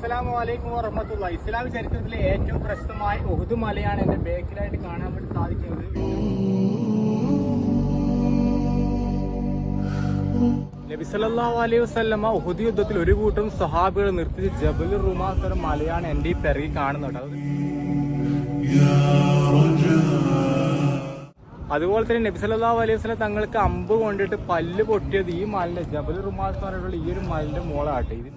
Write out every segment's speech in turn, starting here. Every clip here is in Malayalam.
അസ്സലാമു അലൈക്കും വറഹമത്തുള്ള ഇസ്ലാം ചരിത്രത്തിലെ ഏറ്റവും പ്രശസ്തമായ ഉഹുദ് മലയാണ് എന്റെ ബേക്കിലായിട്ട് കാണാൻ വേണ്ടി സാധിക്കുന്നത്. നബി സല്ലല്ലാഹു അലൈഹി വസല്ലമ ഉഹുദ് യുദ്ധത്തിൽ ഒരു കൂട്ടം സഹാബികൾ നിർത്തിച്ച് ജബൽ റുമാസ് എന്ന മലയാണ് എന്റെ ഈ പിറകിൽ കാണുന്നത്. അതുപോലെ തന്നെ നബി സല്ലല്ലാഹു അലൈഹി വസ്ലം തങ്ങൾക്ക് അമ്പ് കൊണ്ടിട്ട് പല്ല് പൊട്ടിയത് ഈ മലിന്റെ ജബൽ റുമാസ് എന്ന് ഈ ഒരു മലിന്റെ മോളാട്ടെ ഇത്.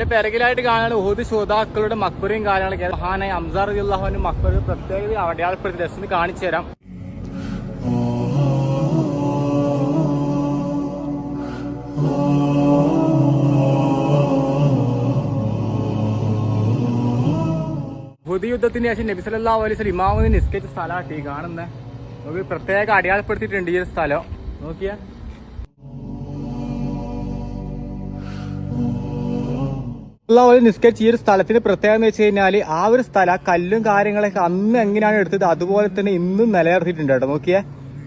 ഇതിന്റെ പിറകിലായിട്ട് കാണാൻ ഉഹുദ് ശ്രോതാക്കളുടെ മക്ബറയും കാര്യങ്ങളൊക്കെ. മഹാനായ അംസാർ അള്ളാഹുവിന്റെ മക്ബർ പ്രത്യേകത അടയാളപ്പെടുത്തി ദർശനം കാണിച്ചു തരാം. യുദ്ധത്തിന് ശേഷം നബി അലൈഹി വസല്ലം ഇമാമിന് നിസ്കരിച്ച സ്ഥലമാട്ടി കാണുന്നത് നമുക്ക് പ്രത്യേക അടയാളപ്പെടുത്തിയിട്ടുണ്ട് ഈ ഒരു സ്ഥലം. നോക്കിയാ. അള്ളാഹു നിസ്കരിച്ച് ഈ ഒരു സ്ഥലത്തിന്റെ പ്രത്യേകത എന്ന് വെച്ച് കഴിഞ്ഞാൽ ആ ഒരു സ്ഥലം കല്ലും കാര്യങ്ങളൊക്കെ അന്ന് എങ്ങനെയാണ് എടുത്തത്? അതുപോലെ തന്നെ ഇന്നും നിലനിർത്തിയിട്ടുണ്ട് കേട്ടോ. നോക്കിയേ.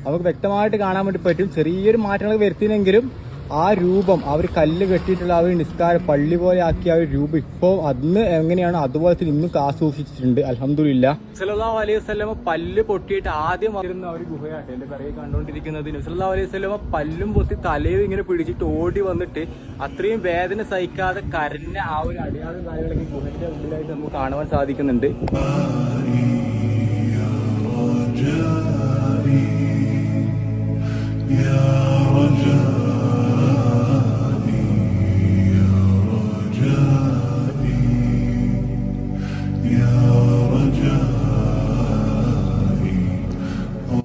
നമുക്ക് വ്യക്തമായിട്ട് കാണാൻ വേണ്ടി പറ്റും. ചെറിയൊരു മാറ്റങ്ങൾ വരുത്തിനെങ്കിലും ആ രൂപം അവർ കല്ല് കെട്ടിയിട്ടുള്ള ആ ഒരു നിസ്കാര പള്ളി പോലെ ആക്കിയ ആ ഒരു രൂപം ഇപ്പോൾ അന്ന് എങ്ങനെയാണ് അതുപോലെ തന്നെ ഇന്നും കാസൂക്ഷിച്ചിട്ടുണ്ട് അലഹമില്ല സല്ലല്ലാഹു അലൈഹി സ്വലമ പല്ല് പൊട്ടിയിട്ട് ആദ്യം വന്നിരുന്ന ഒരു ഗുഹയാട്ടെ എന്റെ പിറകെ കണ്ടുകൊണ്ടിരിക്കുന്നത് സല്ലല്ലാഹു അലൈഹി സ്വലമ പല്ലും പൊത്തി തലയും ഇങ്ങനെ പിടിച്ചിട്ട് ഓടി വന്നിട്ട് അത്രയും വേദന സഹിക്കാതെ കരഞ്ഞ ആ ഒരു അടയാളം കാര്യങ്ങളൊക്കെ ഗുഹന്റെ ഉള്ളിലായിട്ട് നമുക്ക് കാണുവാൻ സാധിക്കുന്നുണ്ട്.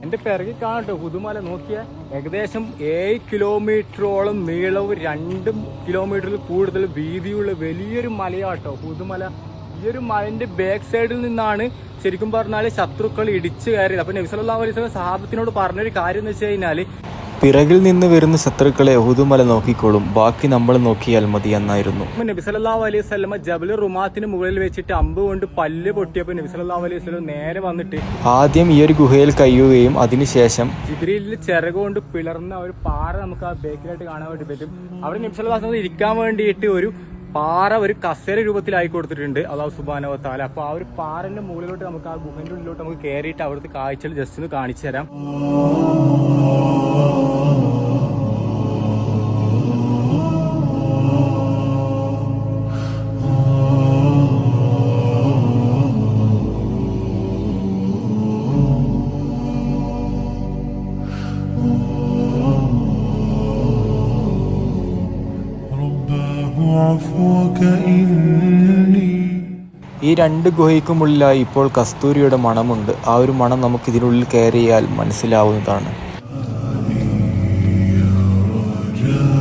എന്റെ പിറകിൽ കാണട്ടോ പുതുമല നോക്കിയ ഏകദേശം ഏഴ് കിലോമീറ്ററോളം നീളവും രണ്ട് കിലോമീറ്ററിൽ കൂടുതൽ വീതിയുള്ള വലിയൊരു മലയാട്ടോ പുതുമല. ഈ ഒരു മലന്റെ ബാക്ക് സൈഡിൽ നിന്നാണ് ശരിക്കും പറഞ്ഞാൽ ശത്രുക്കൾ ഇടിച്ചു കയറിയത്. അപ്പൊ നബിസല്ലാ അലൈഹി സ്വലം സഹാബത്തിനോട് പറഞ്ഞൊരു കാര്യം എന്ന് വെച്ച് കഴിഞ്ഞാൽ പിറകിൽ നിന്ന് വരുന്ന ശത്രുക്കളെ ഒഹുദുമല നോക്കിക്കോളും. ബാക്കി നമ്മൾ നോക്കിയാൽ മതി എന്നായിരുന്നു. നബിസലാ അലൈഹി സ്വലമ ജബൽ റുമാത്തിന് മുകളിൽ വെച്ചിട്ട് അമ്പ് കൊണ്ട് പല്ല് പൊട്ടിയപ്പോൾ നബിസലാ അലൈഹി സ്വലം നേരെ വന്നിട്ട് ആദ്യം ഈ ഒരു ഗുഹയിൽ കയ്യുകയും അതിനുശേഷം ജിബ്രീലിൽ ചിറക കൊണ്ട് പിളർന്ന ഒരു പാറ നമുക്ക് ആ ബേക്കിലായിട്ട് കാണാൻ വേണ്ടി പറ്റും. അവിടെ നബിസലാ ഇരിക്കാൻ വേണ്ടിയിട്ട് ഒരു പാറ ഒരു കസേര രൂപത്തിലായി കൊടുത്തിട്ടുണ്ട് അള്ളാഹു സുബാനോ താല അപ്പോൾ ആ ഒരു പാറന്റെ മുകളിലോട്ട് നമുക്ക് ആ ഗുഹന്റെ ഉള്ളിലോട്ട് നമുക്ക് കയറിയിട്ട് അവിടുത്തെ കാഴ്ചകൾ ജസ്റ്റ് ഒന്ന് കാണിച്ചു തരാം. ഈ രണ്ട് ഗുഹയ്ക്കുമുള്ളിലായി ഇപ്പോൾ കസ്തൂരിയുടെ മണമുണ്ട്. ആ ഒരു മണം നമുക്ക് ഇതിനുള്ളിൽ കയറിയാൽ മനസ്സിലാവുന്നതാണ്. Just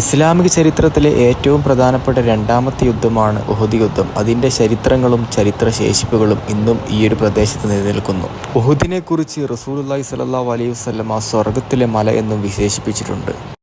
ഇസ്ലാമിക ചരിത്രത്തിലെ ഏറ്റവും പ്രധാനപ്പെട്ട രണ്ടാമത്തെ യുദ്ധമാണ് ഉഹുദ് യുദ്ധം. അതിന്റെ ചരിത്രങ്ങളും ചരിത്രശേഷിപ്പുകളും ഇന്നും ഈ ഒരു പ്രദേശത്ത് നിലനിൽക്കുന്നു. ഉഹുദിനെക്കുറിച്ച് റസൂലുള്ളാഹി സ്വല്ലല്ലാഹു അലൈഹി വസല്ലമ സ്വർഗത്തിലെ മല എന്നും വിശേഷിപ്പിച്ചിട്ടുണ്ട്.